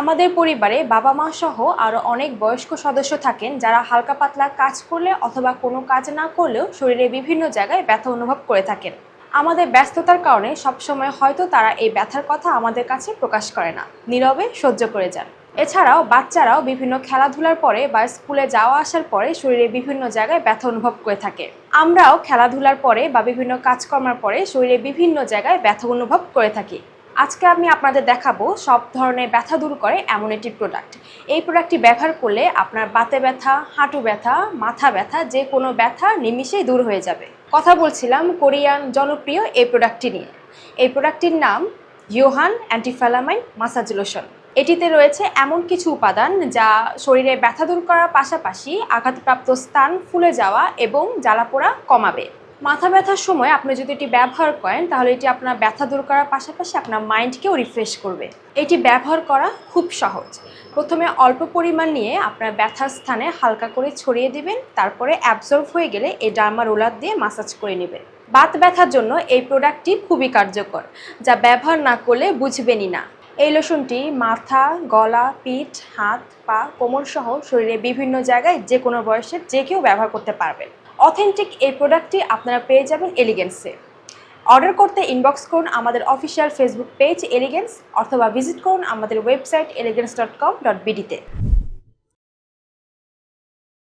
আমাদের পরিবারে বাবা মা সহ আরও অনেক বয়স্ক সদস্য থাকেন যারা হালকা পাতলা কাজ করলে অথবা কোনো কাজ না করলেও শরীরে বিভিন্ন জায়গায় ব্যথা অনুভব করে থাকেন। আমাদের ব্যস্ততার কারণে সবসময় হয়তো তারা এই ব্যথার কথা আমাদের কাছে প্রকাশ করে না। নীরবে সহ্য করে যান। এছাড়াও বাচ্চারাও বিভিন্ন খেলাধুলার পরে বা স্কুলে যাওয়া আসার পরে শরীরে বিভিন্ন জায়গায় ব্যথা অনুভব করে থাকে। আমরাও খেলাধুলার পরে বা বিভিন্ন কাজকর্মার পরে শরীরে বিভিন্ন জায়গায় ব্যথা অনুভব করে থাকি। আজকে আমি আপনাদের দেখাবো সব ধরনের ব্যথা দূর করে এমন একটি প্রোডাক্ট এই প্রোডাক্টটি ব্যবহার করলে আপনার বাতে ব্যথা, হাঁটু ব্যথা, মাথা ব্যথা, যে কোনো ব্যথা নিমিষেই দূর হয়ে যাবে। কথা বলছিলাম কোরিয়ান জনপ্রিয় এই প্রোডাক্টটি নিয়ে। এই প্রোডাক্টটির নাম ইয়োহান অ্যান্টিফ্যালামাইন মাসাজ লোশন। এটিতে রয়েছে এমন কিছু উপাদান যা শরীরে ব্যথা দূর করার পাশাপাশি আঘাতপ্রাপ্ত স্থান ফুলে যাওয়া এবং জ্বালাপোড়া কমাবে। মাথা ব্যথার সময় আপনি যদি এটি ব্যবহার করেন, তাহলে এটি আপনার ব্যথা দূর করার পাশাপাশি আপনার মাইন্ডকেও রিফ্রেশ করবে। এটি ব্যবহার করা খুব সহজ। প্রথমে অল্প পরিমাণ নিয়ে আপনার ব্যথার স্থানে হালকা করে ছড়িয়ে দিবেন, তারপরে অ্যাবজর্ব হয়ে গেলে এই ডার্মা রোলার দিয়ে মাসাজ করে নেবেন। বাত ব্যথার জন্য এই প্রোডাক্টটি খুবই কার্যকর, যা ব্যবহার না করলে বুঝবেনই না। এই লোশনটি মাথা, গলা, পিঠ, হাত, পা কোমর সহ শরীরে বিভিন্ন জায়গায় যে কোনো বয়সের যে কেউ ব্যবহার করতে পারবেন। অথেন্টিক এই প্রোডাক্টটি আপনারা পেয়ে যাবেন এলিগেন্সে অর্ডার করতে ইনবক্স করুন আমাদের অফিসিয়াল ফেসবুক পেজ এলিগেন্স অথবা ভিজিট করুন আমাদের website elegance dot com dot বিডিতে